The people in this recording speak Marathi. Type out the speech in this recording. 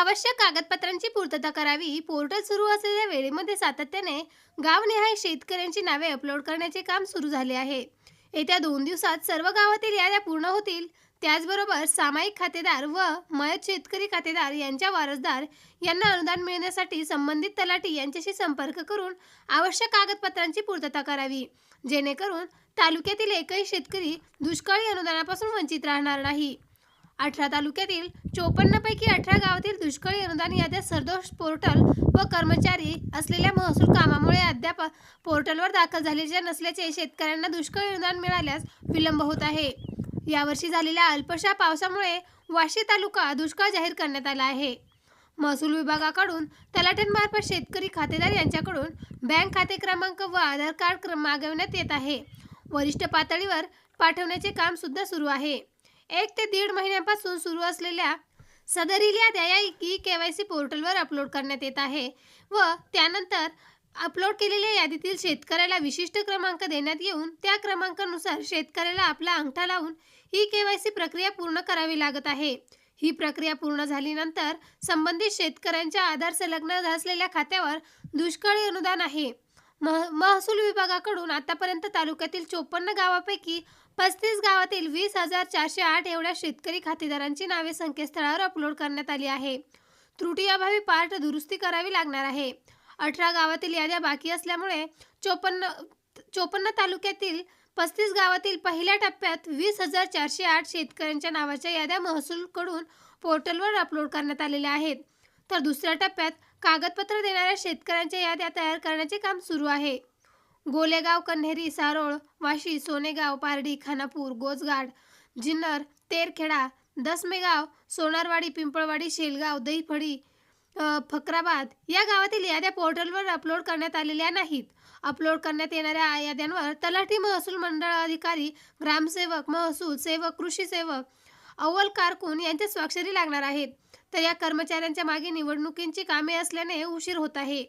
आवश्यक कागदपत्रांची पूर्तता करावी पोर्टल सुरू असलेल्या वेळेमध्ये सातत्याने गावनिहाय शेतकऱ्यांची नावे अपलोड करण्याचे काम सुरू झाले आहे. येत्या दोन दिवसात सर्व गावातील याद्या पूर्ण होतील. त्याचबरोबर सामायिक खातेदार व मयत शेतकरी खातेदार यांच्या वारसदार यांना अनुदान मिळण्यासाठी संबंधित तलाठी यांच्याशी संपर्क करून आवश्यक कागदपत्रांची पूर्तता करावी. जेणेकरून तालुक्यातील एकही शेतकरी दुष्काळी अनुदानापासून वंचित राहणार नाही. अठरा तालुक्यातील चोपन्न पैकी अठरा गाव दुष्काळी अनुदान याद्या सरदोष पोर्टल व कर्मचारी असलेल्या महसूल कामामुळे अद्याप पोर्टलवर दाखल झालेल्या नसल्याचे शेतकऱ्यांना दुष्काळी अनुदान मिळाल्यास विलंब होत आहे. यावर्षी झालेल्या अल्पशा पावसामुळे वाशी तालुका दुष्काळ जाहीर करण्यात आला आहे. महसूल विभागाकडून तलाठ्यांमार्फत शेतकरी खातेदार यांच्याकडून बँक खाते क्रमांक व आधार कार्ड क्रम मागवण्यात येत आहे. वरिष्ठ पातळीवर पाठवण्याचे काम सुद्धा सुरू आहे. एक ते दीड महिन्यापासून सुरू असलेल्या सदरील याद्या या ई के वाय सी पोर्टलवर अपलोड करण्यात येत आहे व त्यानंतर अपलोड केलेल्या यादीतील शेतकऱ्याला विशिष्ट क्रमांक देण्यात येऊन त्या क्रमांकानुसार शेतकऱ्याला आपला अंगठा लावून ई के वाय सी प्रक्रिया पूर्ण करावी लागत आहे. ही प्रक्रिया पूर्ण झाल्यानंतर संबंधित शेतकऱ्यांच्या आधार संलग्न असलेल्या खात्यावर दुष्काळी अनुदान आहे. मह महसूल विभागाकडून आतापर्यंत तालुक्यातील चोपन्न गावापैकी पस्तीस गावातील वीस हजार चारशे आठ एवढ्या शेतकरी खातेदारांची नावे संकेतस्थळावर अपलोड करण्यात आली आहे. त्रुटीअभावी पार्ट दुरुस्ती करावी लागणार आहे. अठरा गावातील याद्या बाकी असल्यामुळे चोपन्न चोपन्न तालुक्यातील पस्तीस गावातील पहिल्या टप्प्यात वीस हजार चारशे आठ शेतकऱ्यांच्या नावाच्या याद्या महसूलकडून पोर्टलवर अपलोड करण्यात आलेल्या आहेत. तर दुसऱ्या टप्प्यात कागदपत्र देणाऱ्या शेतकऱ्यांच्या याद्या तयार करण्याचे काम सुरू आहे. गोलेगाव कन्हेरी सारोळ वाशी सोनेगाव पारडी खानापूर गोजगाड जिन्नर तेरखेडा दसमेगाव सोनारवाडी पिंपळवाडी शेलगाव दहीफडी फकराबाद या गावातील याद्या पोर्टलवर अपलोड करण्यात आलेल्या नाहीत. अपलोड करण्यात येणाऱ्या याद्यांवर तलाठी महसूल मंडळ अधिकारी ग्रामसेवक महसूल सेवक कृषी सेवक अव्वल कारकून यांच्या स्वाक्षरी लागणार आहेत. तर या कर्मचाऱ्यांच्या मागे निवडणुकींची कामे असल्याने उशीर होत आहे.